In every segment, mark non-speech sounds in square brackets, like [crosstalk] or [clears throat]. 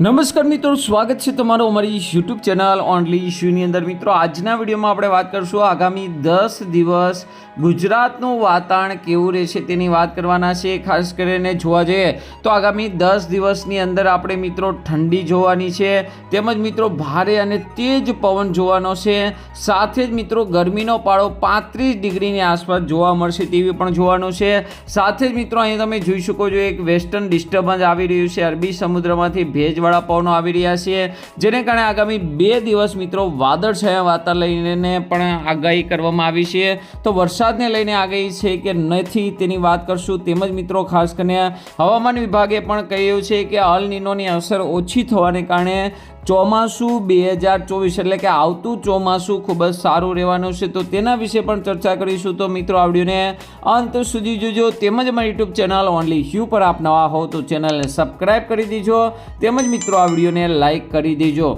નમસ્કાર મિત્રો, સ્વાગત છે તમારું અમારી યુટ્યુબ ચેનલ ઓનલી ઇશ્યુની અંદર. મિત્રો, આજના વિડીયોમાં આપણે વાત કરીશું આગામી દસ દિવસ ગુજરાતનું વાતાવરણ કેવું રહેશે તેની વાત કરવાના છે. ખાસ કરીને જોવા જઈએ તો આગામી દસ દિવસની અંદર આપણે મિત્રો ઠંડી જોવાની છે, તેમજ મિત્રો ભારે અને તેજ પવન જોવાનો છે. સાથે જ મિત્રો ગરમીનો પાળો પાંત્રીસ ડિગ્રીની આસપાસ જોવા મળશે તેવી પણ જોવાનું છે. સાથે જ મિત્રો અહીં તમે જોઈ શકો છો એક વેસ્ટર્ન ડિસ્ટર્બન્સ આવી રહ્યું છે. અરબી સમુદ્રમાંથી ભેજવાળા પવનો આવી રહ્યા છે જેને કારણે આગામી બે દિવસ મિત્રો વાદળછાયા વાતાવરણ લઈને પણ આગાહી કરવામાં આવી છે. તો વરસાદને લઈને આગાહી છે કે નથી તેની વાત કરશું. તેમજ મિત્રો ખાસ કરીને હવામાન વિભાગે પણ કહ્યું છે કે અલ નિનોની અસર ઓછી થવાને કારણે ચોમાસું બે હજાર ચોવીસ એટલે કે આવતું ચોમાસું ખૂબ જ સારું રહેવાનું છે. તો તેના વિશે પણ ચર્ચા કરીશું. તો મિત્રો, આ વિડીયોને અંત સુધી જોજો. તેમજ મારી યુટ્યુબ ચેનલ ઓનલી હ્યુ પર આપ નવા હો તો ચેનલને સબસ્ક્રાઈબ કરી દેજો. તેમજ મિત્રો, આ વિડીયોને લાઈક કરી દેજો.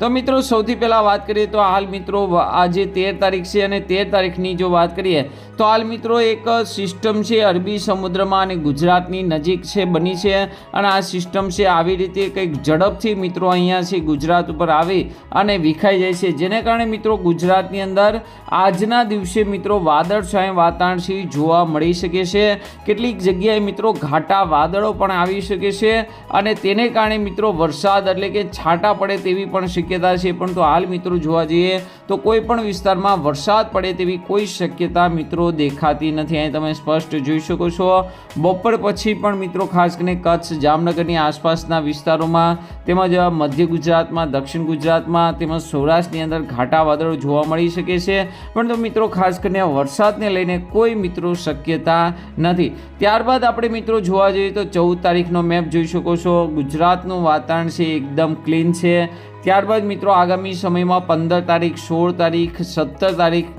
તો મિત્રો, સૌથી પહેલાં વાત કરીએ તો હાલ મિત્રો, આજે તેર તારીખ છે અને તેર તારીખની જો વાત કરીએ, તો હાલ મિત્રો એક સિસ્ટમ છે, અરબી સમુદ્રમાં અને ગુજરાતની નજીક છે, બની છે. અને આ સિસ્ટમ છે, આવી રીતે કંઈક ઝડપથી મિત્રો અહીંયા છે, ગુજરાત ઉપર આવી અને વિખાઈ જાય છે. જેને કારણે મિત્રો, ગુજરાતની અંદર આજના દિવસે મિત્રો વાદળછાયા વાતાવરણ જોવા મળી શકે છે. કેટલીક જગ્યાએ મિત્રો, ઘાટા વાદળો પણ આવી શકે છે. અને તેને કારણે મિત્રો, વરસાદ એટલે કે છાંટા પડે તેવી પણ શક્યતા છે પરંતુ હાલ મિત્રો જોવા જઈએ તો કોઈ પણ વિસ્તારમાં વરસાદ પડે તેવી કોઈ શક્યતા મિત્રો દેખાતી નથી. અહીં તમે સ્પષ્ટ જોઈ શકો છો. બપોર પછી પણ મિત્રો ખાસ કરીને કચ્છ, જામનગરની આસપાસના વિસ્તારોમાં તેમજ મધ્ય ગુજરાતમાં, દક્ષિણ ગુજરાતમાં તેમજ સૌરાષ્ટ્રની અંદર ઘાટા વાદળો જોવા મળી શકે છે. પરંતુ મિત્રો ખાસ કરીને વરસાદને લઈને કોઈ મિત્રો શક્યતા નથી. ત્યારબાદ આપણે મિત્રો જોવા જઈએ તો ચૌદ તારીખનો મેપ જોઈ શકો છો. ગુજરાતનું વાતાવરણ છે, એકદમ ક્લીન છે. ત્યારબાદ મિત્રો આગામી સમયમાં પંદર તારીખ, સોળ તારીખ, સત્તર તારીખ,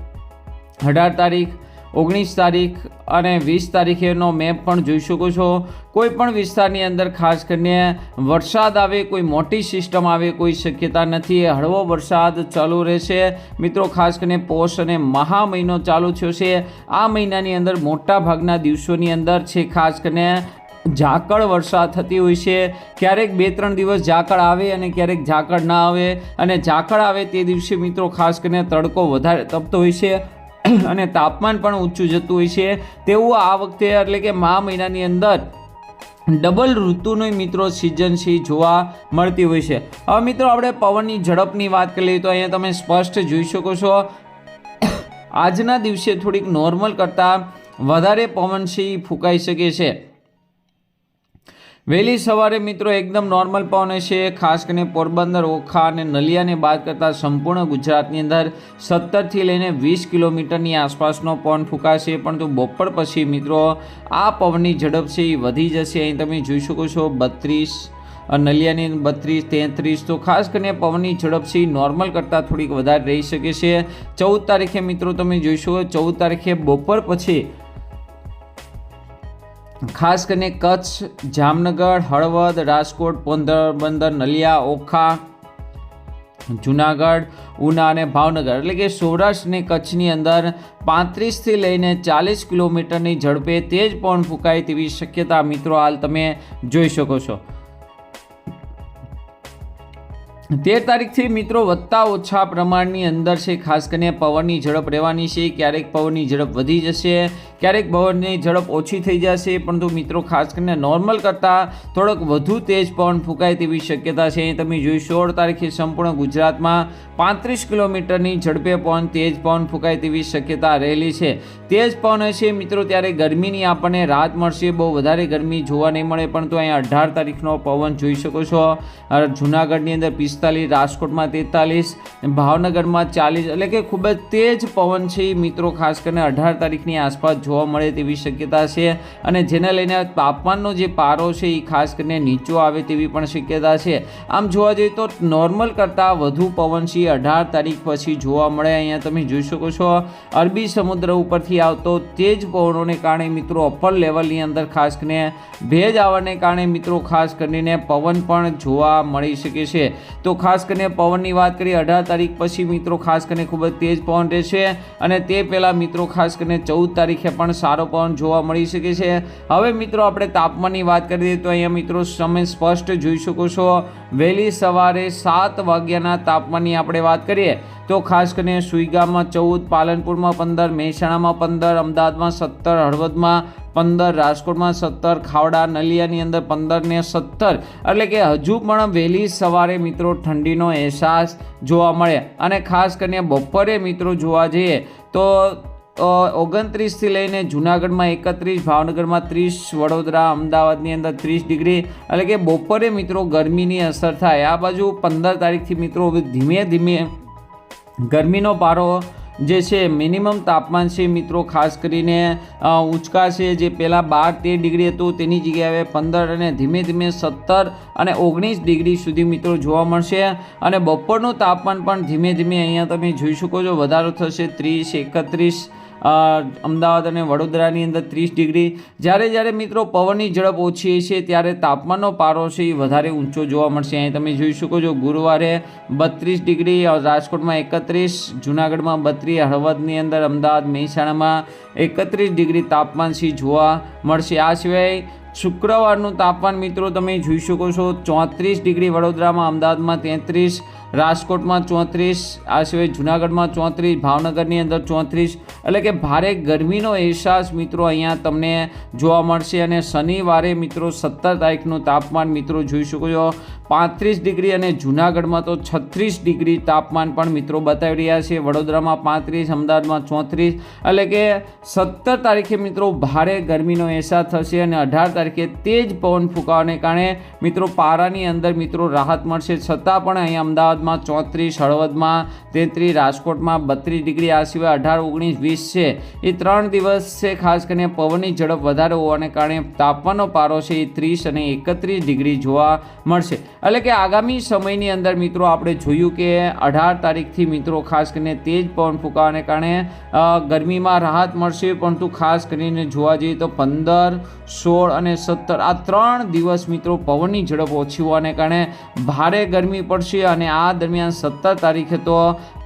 અઢાર તારીખ, ઓગણીસ તારીખ અને વીસ તારીખેનો મેપ પણ જોઈ શકો છો. કોઈ પણ વિસ્તારની અંદર ખાસ કરીને વરસાદ આવે, કોઈ મોટી સિસ્ટમ આવે, કોઈ શક્યતા નથી. હળવો વરસાદ ચાલુ રહેશે. મિત્રો ખાસ કરીને પોષ અને મહા મહિનો ચાલુ થયો છે. આ મહિનાની અંદર મોટા ભાગના દિવસોની અંદર છે ખાસ કરીને ઝાકળ વર્ષા થતી હોય છે. ક્યારેક બે ત્રણ દિવસ ઝાકળ આવે અને ક્યારેક ઝાકળ ના આવે અને ઝાકળ આવે તે દિવસે મિત્રો ખાસ કરીને તડકો વધારે તપતો હોય છે [clears throat] અને તાપમાન પણ ઊંચું જતું હોય છે. તેવું આ વખતે એટલે કે મા મહિનાની અંદર ડબલ ઋતુની મિત્રો સિઝન છે જોવા મળતી હોય છે. હવે મિત્રો આપણે પવનની ઝડપની વાત કરી લઈએ તો અહીંયા તમે સ્પષ્ટ જોઈ શકો છો. [clears throat] આજના દિવસે થોડીક નોર્મલ કરતાં વધારે પવન છે ફૂંકાઈ શકે છે. વહેલી સવારે મિત્રો એકદમ નોર્મલ પવન હશે. ખાસ કરીને પોરબંદર, ઓખા અને નલિયાને બાદ કરતાં સંપૂર્ણ ગુજરાતની અંદર સત્તરથી લઈને વીસ કિલોમીટરની આસપાસનો પવન ફૂંકાશે. પરંતુ બપોર પછી મિત્રો આ પવનની ઝડપ છે એ વધી જશે. અહીં તમે જોઈ શકો છો બત્રીસ નલિયાની બત્રીસ, તેત્રીસ. તો ખાસ કરીને પવનની ઝડપ છે નોર્મલ કરતાં થોડીક વધારે રહી શકે છે. ચૌદ તારીખે મિત્રો તમે જોઈશો ચૌદ તારીખે બપોર પછી ખાસ કરીને કચ્છ, જામનગર, હળવદ, રાજકોટ પોંદરબંદર નલિયા, ઓખા, જુનાગઢ, ઉના અને ભાવનગર. એટલે કે સૌરાષ્ટ્ર અને કચ્છની અંદર પાંત્રીસથી લઈને ચાલીસ કિલોમીટરની ઝડપે તેજ પવન ફૂંકાય તેવી શક્યતા મિત્રો હાલ તમે જોઈ શકો છો. તેર તારીખથી મિત્રો વધતા ઓછા પ્રમાણની અંદર છે, ખાસ કરીને પવનની ઝડપ રહેવાની છે, ક્યારેક પવનની ઝડપ વધી જશે, ક્યારેક પવનની ઝડપ ઓછી થઈ જશે, પરંતુ મિત્રો ખાસ કરીને નોર્મલ કરતાં થોડોક વધુ તેજ પવન ફૂંકાય તેવી શક્યતા છે. તમે જોઈ સોળ તારીખે સંપૂર્ણ ગુજરાતમાં પાંત્રીસ કિલોમીટરની ઝડપે પવન, તેજ પવન ફૂંકાય તેવી શક્યતા રહેલી છે. તેજ પવન હશે મિત્રો ત્યારે ગરમીની આપણને રાહત મળશે. બહુ વધારે ગરમી જોવા નહીં મળે, પરંતુ અહીંયા અઢાર તારીખનો પવન જોઈ શકો છો. જુનાગઢની અંદર પિસ્તાલીસ, રાજકોટમાં તેતાલીસ, ભાવનગરમાં ચાલીસ, એટલે કે ખૂબ જ તેજ પવન છે એ મિત્રો, ખાસ કરીને અઢાર તારીખની આસપાસ જોવા મળે તેવી શક્યતા છે. અને જેને લઈને તાપમાનનો જે પારો છે એ ખાસ કરીને નીચો આવે તેવી પણ શક્યતા છે. આમ જોવા જઈએ તો નોર્મલ કરતાં વધુ પવન છે અઢાર તારીખ પછી જોવા મળે. અહીંયા તમે જોઈ શકો છો, અરબી સમુદ્ર ઉપરથી આવતો તેજ પવનોને કારણે મિત્રો અપર લેવલની અંદર ખાસ કરીને ભેજ આવવાને કારણે મિત્રો ખાસ કરીને પવન પણ જોવા મળી શકે છે. તો ખાસ કરીને પવનની વાત કરીએ, અઢાર તારીખ પછી મિત્રો ખાસ કરીને ખૂબ જ તેજ પવન રહેશે અને તે પહેલાં મિત્રો ખાસ કરીને ચૌદ તારીખે પણ સારો પવન જોવા મળી શકે છે. હવે મિત્રો આપણે તાપમાનની વાત કરી દઈએ તો અહીંયા મિત્રો તમે સ્પષ્ટ જોઈ શકો છો. વહેલી સવારે સાત વાગ્યાના તાપમાનની આપણે વાત કરીએ તો ખાસ કરીને સુઈગામાં ચૌદ, પાલનપુરમાં પંદર, મહેસાણામાં પંદર, અમદાવાદમાં સત્તર, હળવદમાં પંદર, રાજકોટમાં સત્તર, ખાવડા, નલિયાની અંદર પંદર ને સત્તર. એટલે કે હજુ પણ વહેલી સવારે મિત્રો ઠંડીનો અહેસાસ જોવા મળે. અને ખાસ કરીને બપોરે મિત્રો જોવા જઈએ તો ઓગણત્રીસથી લઈને જુનાગઢમાં એકત્રીસ, ભાવનગરમાં ત્રીસ, વડોદરા, અમદાવાદની અંદર ત્રીસ ડિગ્રી. એટલે કે બપોરે મિત્રો ગરમીની અસર થાય. આ બાજુ પંદર તારીખથી મિત્રો ધીમે ધીમે ગરમીનો પારો જે છે, મિનિમમ તાપમાન છે મિત્રો, ખાસ કરીને ઉંચકાશે જે પહેલાં બાર તેર ડિગ્રી હતું, તેની જગ્યાએ પંદર અને ધીમે ધીમે સત્તર અને ઓગણીસ ડિગ્રી સુધી મિત્રો જોવા મળશે. અને બપોરનું તાપમાન પણ ધીમે ધીમે અહીંયા તમે જોઈ શકો છો, વધારો થશે ત્રીસ, એકત્રીસ અમદાવાદ અને વડોદરાની અંદર ત્રીસ ડિગ્રી. જ્યારે જ્યારે મિત્રો પવનની ઝડપ ઓછી છે, ત્યારે તાપમાનનો પારો છે એ વધારે ઊંચો જોવા મળશે. અહીં તમે જોઈ શકો છો, ગુરુવારે બત્રીસ ડિગ્રી રાજકોટમાં એકત્રીસ, જુનાગઢમાં બત્રીસ, હળવદની અંદર અમદાવાદ, મહેસાણામાં એકત્રીસ ડિગ્રી તાપમાન છે જોવા મળશે. આ સિવાય શુક્રવારનું તાપમાન મિત્રો તમે જોઈ શકો છો, ચોત્રીસ ડિગ્રી વડોદરામાં, અમદાવાદમાં તેત્રીસ રાજકોટમાં ચોત્રીસ, આ સિવાય જુનાગઢમાં ચોત્રીસ, ભાવનગરની અંદર ચોત્રીસ. એટલે કે ભારે ગરમીનો અહેસાસ મિત્રો અહીંયા તમને જોવા મળશે અને શનિવારે મિત્રો સત્તર તારીખનું તાપમાન મિત્રો જોઈ શકો છો. પાંત્રીસ ડિગ્રી અને જુનાગઢમાં તો છત્રીસ ડિગ્રી તાપમાન પણ મિત્રો બતાવી રહ્યા છે. વડોદરામાં પાંત્રીસ, અમદાવાદમાં ચોત્રીસ. એટલે કે સત્તર તારીખે મિત્રો ભારે ગરમીનો અહેસાસ થશે અને અઢાર તારીખે તેજ પવન ફૂંકાવાને કારણે મિત્રો પારાની અંદર મિત્રો રાહત મળશે. છતાં પણ અહીંયા અમદાવાદમાં ચોત્રીસ, હળવદમાં તેત્રીસ, રાજકોટમાં બત્રીસ ડિગ્રી, આ સિવાય અઢાર, ઓગણીસ, વીસ છે. એ ત્રણ દિવસ છે, ખાસ કરીને પવનની ઝડપ વધારે હોવાને કારણે તાપમાનનો પારો છે એ ત્રીસ અને એકત્રીસ ડિગ્રી જોવા મળશે. એટલે કે આગામી સમયની અંદર મિત્રો આપણે જોયું કે અઢાર તારીખથી મિત્રો ખાસ કરીને તેજ પવન ફૂંકાવાને કારણે ગરમીમાં રાહત મળશે, પરંતુ ખાસ કરીને જોવા જઈએ તો પંદર, સોળ અને સત્તર આ ત્રણ દિવસ મિત્રો પવનની ઝડપ ઓછી હોવાને કારણે ભારે ગરમી પડશે અને આ દરમિયાન સત્તર તારીખે તો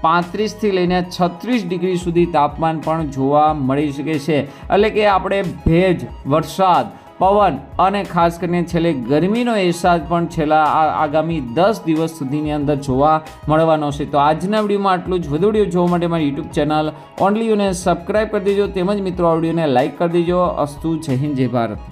પાંત્રીસથી લઈને છત્રીસ ડિગ્રી સુધી તાપમાન પણ જોવા મળી શકે છે. એટલે કે આપણે ભેજ, વરસાદ, પવન અને ખાસ કરીને છેલ્લે ગરમીનો અહેસાસ પણ છેલ્લા આ આગામી દસ દિવસ સુધીની અંદર જોવા મળવાનો છે. તો આજના વિડીયોમાં આટલું જ. વધુ વીડિયો જોવા માટે મારી યુટ્યુબ ચેનલ ઓનલી યુને સબસ્ક્રાઈબ કરી દેજો. તેમજ મિત્રો આ વિડીયોને લાઇક કરી દેજો. અસ્તુ જય હિન્દ, જય ભારત.